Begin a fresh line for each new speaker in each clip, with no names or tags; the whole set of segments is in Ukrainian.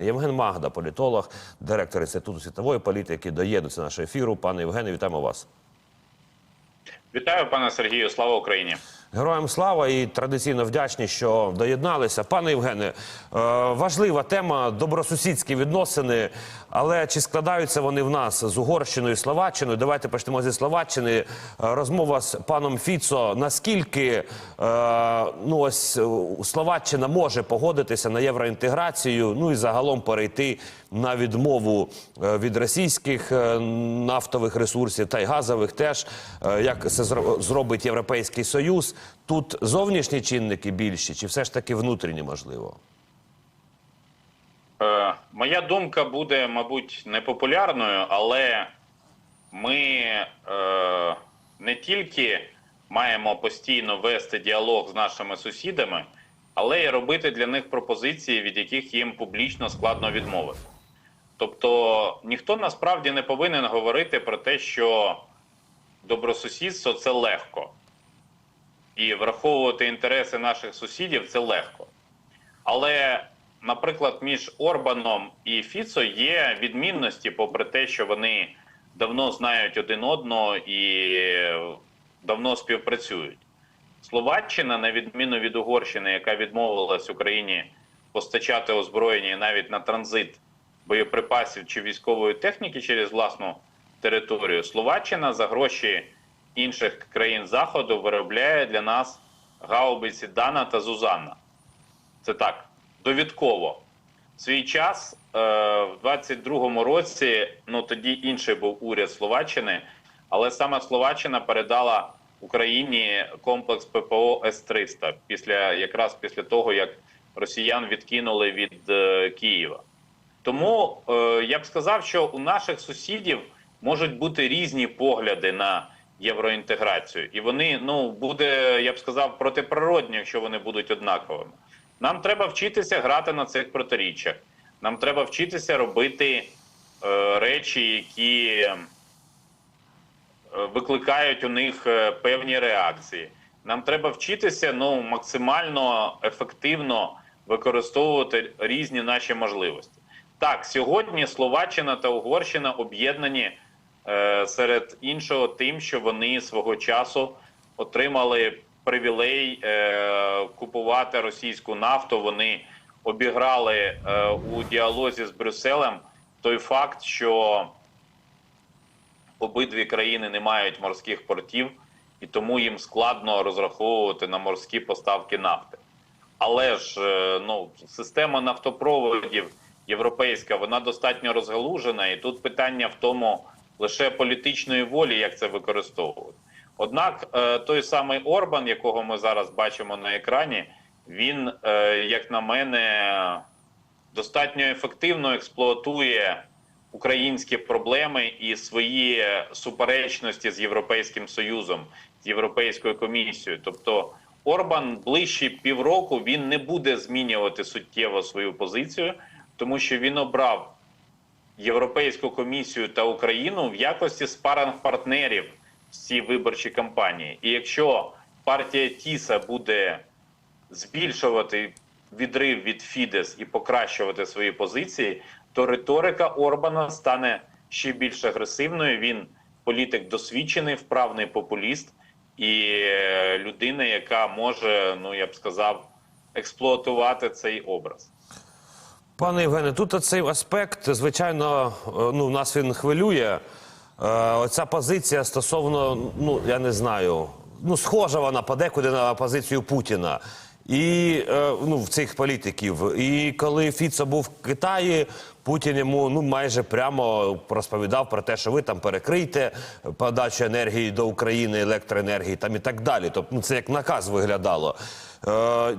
Євген Магда, політолог, директор інституту світової політики, доєднується до нашого ефіру. Пане Євгене, вітаємо вас.
Вітаю, пане Сергію. Слава Україні.
Героям слава і традиційно вдячні, що доєдналися. Пане Євгене, е, важлива тема добросусідські відносини. Але чи складаються вони в нас з Угорщиною і Словаччиною? Давайте почнемо зі Словаччини. Е, Розмова з паном Фіцо. Наскільки е, ну ось Словаччина може погодитися на євроінтеграцію? Ну і загалом перейти на відмову від російських нафтових ресурсів та й газових теж, як це зробить Європейський Союз. Тут зовнішні чинники більші, чи все ж таки внутрішні можливо?
Е, моя думка буде, мабуть, непопулярною, але ми е, не тільки маємо постійно вести діалог з нашими сусідами, але й робити для них пропозиції, від яких їм публічно складно відмовити. Тобто ніхто насправді не повинен говорити про те, що добросусідство це легко. І враховувати інтереси наших сусідів це легко. Але, наприклад, між Орбаном і Фіцо є відмінності, попри те, що вони давно знають один одного і давно співпрацюють. Словаччина, на відміну від Угорщини, яка відмовилась Україні постачати озброєння навіть на транзит боєприпасів чи військової техніки через власну територію, Словаччина за гроші інших країн Заходу виробляє для нас гаубиці Дана та Зузанна. Це так, довідково. В свій час, е, в 22-му році, ну тоді інший був уряд Словаччини, але саме Словаччина передала Україні комплекс ППО С-300 після якраз після того, як росіян відкинули від е, Києва. Тому е, я б сказав, що у наших сусідів можуть бути різні погляди на євроінтеграцію, і вони ну буде, я б сказав, протиприродні, якщо вони будуть однаковими. Нам треба вчитися грати на цих протиріччях. Нам треба вчитися робити е, речі, які е, викликають у них е, певні реакції. Нам треба вчитися ну, максимально ефективно використовувати різні наші можливості. Так, сьогодні Словаччина та Угорщина об'єднані серед іншого тим, що вони свого часу отримали привілей е, купувати російську нафту. Вони обіграли е, у діалозі з Брюсселем той факт, що обидві країни не мають морських портів, і тому їм складно розраховувати на морські поставки нафти. Але ж е, ну, система нафтопроводів європейська, вона достатньо розгалужена, і тут питання в тому лише політичної волі, як це використовувати. Однак е, той самий Орбан, якого ми зараз бачимо на екрані, він, е, як на мене, достатньо ефективно експлуатує українські проблеми і свої суперечності з Європейським Союзом, з Європейською комісією. Тобто Орбан ближчі півроку він не буде змінювати суттєво свою позицію, тому що він обрав Європейську комісію та Україну в якості спаринг партнерів в цій виборчій кампанії. І якщо партія Тіса буде збільшувати відрив від Фідес і покращувати свої позиції, то риторика Орбана стане ще більш агресивною. Він політик досвідчений, вправний популіст і е, людина, яка може, ну я б сказав, експлуатувати цей образ.
Пане Євгене, тут цей аспект, звичайно, е, ну нас він хвилює. Е, Оця позиція стосовно, ну я не знаю, ну схожа вона подекуди на позицію Путіна. І е, ну, в цих політиків. І коли Фіцо був в Китаї, Путін йому ну майже прямо розповідав про те, що ви там перекрийте подачу енергії до України, електроенергії там і так далі. Тобто, ну це як наказ виглядало. Е,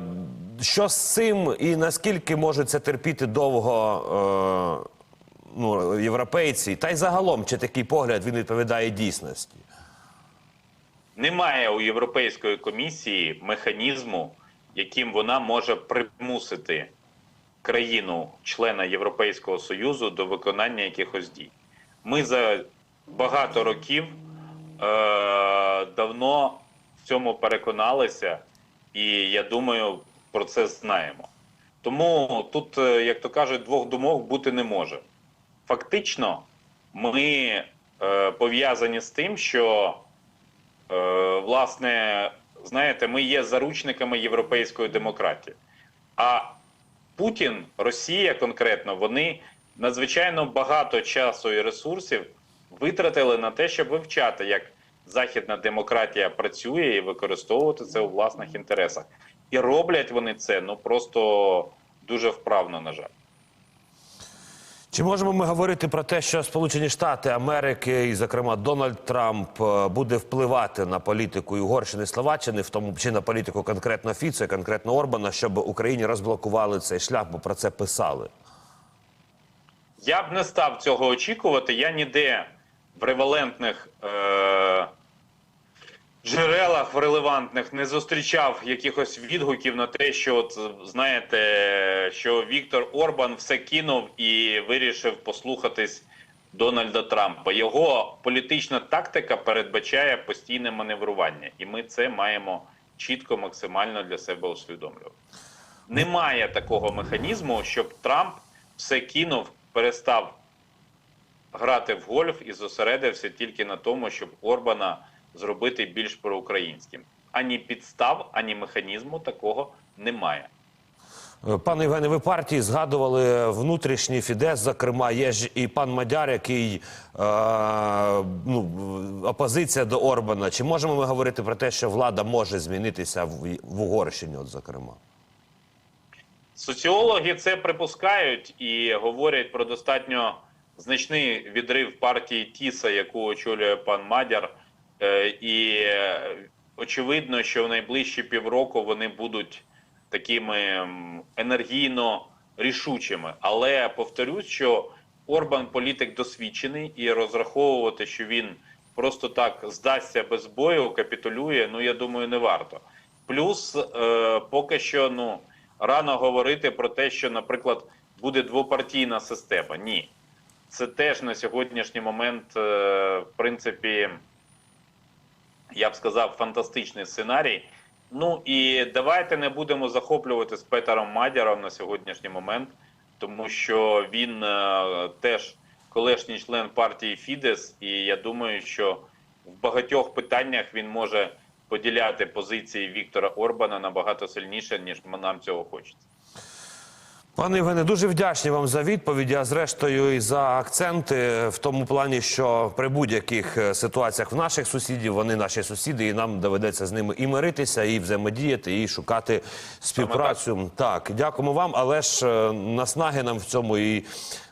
що з цим і наскільки можуть це терпіти довго е, ну, європейці? Та й загалом, чи такий погляд він відповідає дійсності?
Немає у Європейської комісії механізму, яким вона може примусити країну, члена Європейського Союзу до виконання якихось дій. Ми за багато років е, давно в цьому переконалися, і я думаю, про це знаємо. Тому тут, е, як то кажуть, двох думок бути не може. Фактично, ми е, пов'язані з тим, що е, власне, знаєте, ми є заручниками європейської демократії. А Путін, Росія конкретно, вони надзвичайно багато часу і ресурсів витратили на те, щоб вивчати, як західна демократія працює і використовувати це у власних інтересах. І роблять вони це ну просто дуже вправно, на жаль.
Чи можемо ми говорити про те, що Сполучені Штати Америки, і, зокрема, Дональд Трамп е, буде впливати на політику і Угорщини і Словаччини, в тому чи на політику конкретно Фіцо, і конкретно Орбана, щоб Україні розблокували цей шлях, бо про це писали?
Я б не став цього очікувати. Я ніде в ревалентних е- джерелах в релевантних не зустрічав якихось відгуків на те, що от знаєте, що Віктор Орбан все кинув і вирішив послухатись Дональда Трампа. Його політична тактика передбачає постійне маневрування, і ми це маємо чітко, максимально для себе усвідомлювати. Немає такого механізму, щоб Трамп все кинув, перестав грати в гольф і зосередився тільки на тому, щоб Орбана зробити більш проукраїнським. Ані підстав, ані механізму такого немає.
Е, Пане Євгене, ви партії згадували внутрішній Фідес, зокрема, є ж і пан Мадяр, який е, ну, опозиція до Орбана. Чи можемо ми говорити про те, що влада може змінитися в, в Угорщині, от зокрема?
Соціологи це припускають і говорять про достатньо значний відрив партії Тіса, яку очолює пан Мадяр. Е, І е, очевидно, що в найближчі півроку вони будуть такими енергійно рішучими. Але повторюсь, що Орбан політик досвідчений і розраховувати, що він просто так здасться без бою, капітулює. Ну я думаю, не варто. Плюс е, поки що ну рано говорити про те, що, наприклад, буде двопартійна система. Ні, це теж на сьогоднішній момент, е, в принципі, я б сказав, фантастичний сценарій. Ну і давайте не будемо захоплювати з Петером Мадяром на сьогоднішній момент, тому що він е, теж колишній член партії Фідес, і я думаю, що в багатьох питаннях він може поділяти позиції Віктора Орбана набагато сильніше, ніж нам цього хочеться.
Пане Євгене, дуже вдячні вам за відповіді, а зрештою і за акценти в тому плані, що при будь-яких е, ситуаціях в наших сусідів вони наші сусіди, і нам доведеться з ними і миритися, і взаємодіяти, і шукати співпрацю. Так, дякуємо вам, але ж е, наснаги нам в цьому і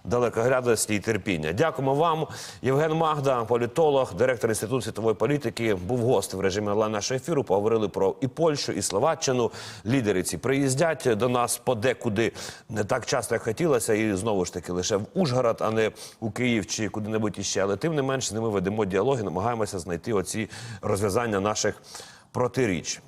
далекоглядності і терпіння. Дякуємо вам, Євген Магда, політолог, директор інституту світової політики, був гостем в режимі онлайн нашого ефіру. Поговорили про і Польщу, і Словаччину. Лідери ці приїздять до нас подекуди не так часто, як хотілося, і знову ж таки лише в Ужгород, а не у Київ чи куди-небудь іще. Але тим не менш з ними ведемо діалоги, намагаємося знайти оці розв'язання наших протиріч.